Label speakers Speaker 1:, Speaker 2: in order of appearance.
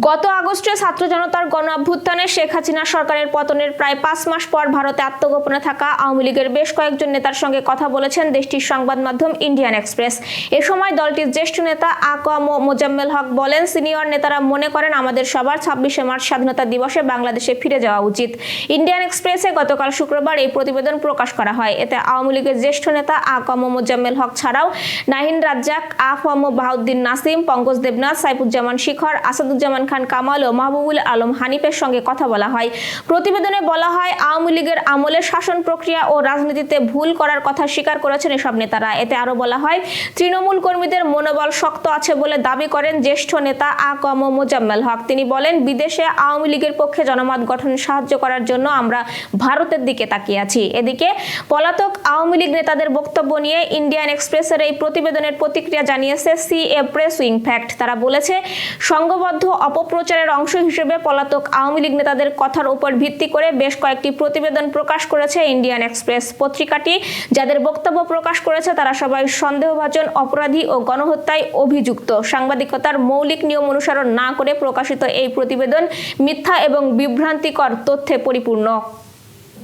Speaker 1: গত আগস্টে ছাত্র জনতার গণ অভ্যুত্থানে শেখ হাসিনা সরকারের পতনের প্রায় পাঁচ মাস পর ভারতে আত্মগোপনে থাকা আওয়ামী লীগের বেশ কয়েকজন নেতার সঙ্গে কথা বলেছেন দেশটির সংবাদ মাধ্যম ইন্ডিয়ান এক্সপ্রেস। এ সময় দলটির জ্যেষ্ঠ নেতা আকোয়া মো- মোজাম্মেল হক বলেন, সিনিয়র নেতারা মনে করেন আমাদের সবার ছাব্বিশে মার্চ স্বাধীনতা দিবসে বাংলাদেশে ফিরে যাওয়া উচিত। ইন্ডিয়ান এক্সপ্রেসে গতকাল শুক্রবার এই প্রতিবেদন প্রকাশ করা হয়। এতে আওয়ামী লীগের জ্যেষ্ঠ নেতা আকোয়া মো- মোজাম্মেল হক ছাড়াও নাহিন রাজ্জাক আফওয়াম বাহাউদ্দিন নাসিম, পঙ্কজ দেবনাথ, সাইফুজ্জামান শিখর, আসাদুজ্জামান খান, কামাল ও মাহবুবুল আলম হানিফের সঙ্গে কথা বলা হয়। প্রতিবেদনে বলা হয়, আওয়ামী লীগের আমলে শাসন প্রক্রিয়া ও রাজনীতিতে ভুল করার কথা স্বীকার করেছেন এসব নেতারা। এতে আরও বলা হয়, তৃণমূল কর্মীদের মনোবল শক্ত আছে বলে দাবি করেন জ্যেষ্ঠ নেতা আকম মোজাম্মেল হক। তিনি বলেন, বিদেশে আওয়ামী লীগের পক্ষে জনমত গঠনে সাহায্য করার জন্য আমরা ভারতের দিকে তাকিয়ে আছি। এদিকে পলাতক আওয়ামী লীগ নেতাদের বক্তব্য নিয়ে ইন্ডিয়ান এক্সপ্রেসের এই প্রতিবেদনের প্রতিক্রিয়া জানিয়েছে C A press wing fact. তারা বলেছে, সংঘবদ্ধ অপপ্রচারের অংশ হিসেবে পলাতক আওয়ামী লীগ নেতাদের কথার উপর ভিত্তি করে বেশ কয়েকটি প্রতিবেদন প্রকাশ করেছে ইন্ডিয়ান এক্সপ্রেস পত্রিকাটি। যাদের বক্তব্য প্রকাশ করেছে, তারা সবাই সন্দেহভাজন, অপরাধী ও গণহত্যায় অভিযুক্ত। সাংবাদিকতার মৌলিক নিয়ম অনুসরণ না করে প্রকাশিত এই প্রতিবেদন মিথ্যা এবং বিভ্রান্তিকর তথ্যে পরিপূর্ণ।